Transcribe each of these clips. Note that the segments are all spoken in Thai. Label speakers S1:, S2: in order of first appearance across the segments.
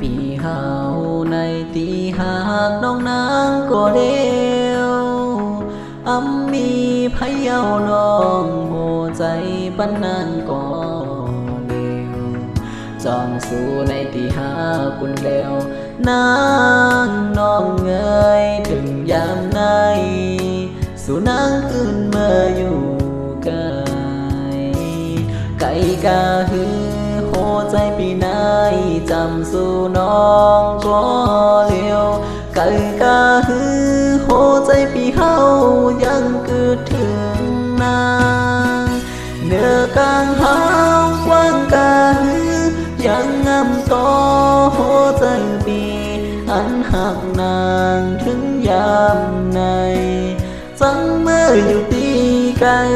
S1: ปีเฮาในตีหากน้องนางก็เดียวอำมีพะเยาน้องหัวใจปันนางก็เดียวจอมสู่ในตีหากุนแล้วนางน้องเงยถึงยามไหนสู่นางขึ้นเมื่ออยู่ไกลไก่กาฮือ ใจปีนายจำสู่น้องก็เลียวก่กาฮือโหใจปีเฮายังเกิดถึงนางเนื้อกลางหาวกว้างกาฮือยังงำต่อโหใจปีอันหักนางถึงยามในจังเมื่ออยู่ตีกัน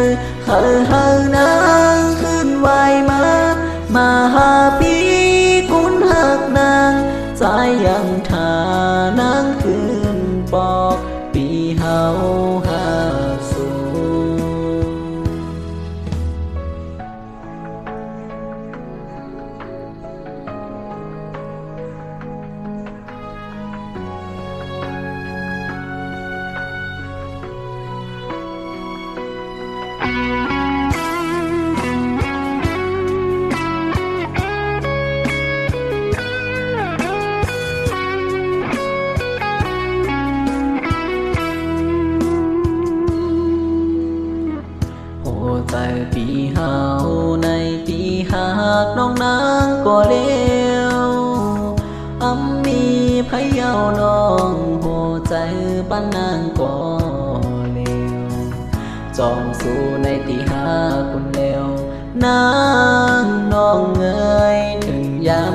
S1: เฮอเฮอนางขึ้นา มาหาพี่กุณหักนางสายั ปีเฮาในปีหากน้องนางก็เลี้ยวอำมีพะเยาน้องโหใจป้านนางก็เลี้ยวจองสู่ในตีหาคุณเลี้ยวนางน้องเงยถึงยาม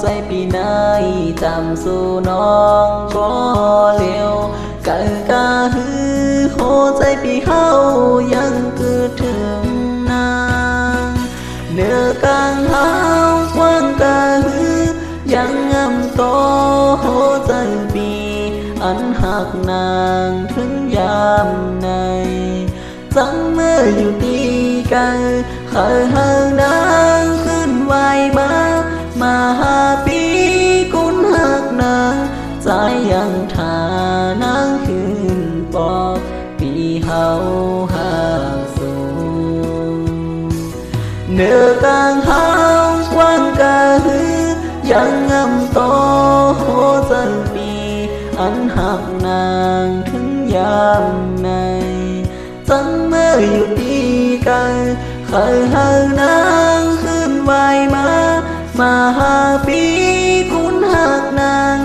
S1: ใจปีนายจำสู่น้องก็เลียวก่กาฮือโหใจปีเฮายังเกิดถึงนางเนื้อกลางหาวกว้างกาฮือยังงำโตโหใจปีอันหักนางถึงยามในจังเมื่ออยู่ตีกันเคยเฮานาง ใจยังทานางขึ้นปอกปีเฮาหาสูงเนื้อกลางหาวกว้างกาฮือยังงำโตโหจันปีอันหักนางถึงยามในจังเมื่ออยู่ตีกันเคยเฮานางขึ้นไหวมา มาหาปีคุณหักนาง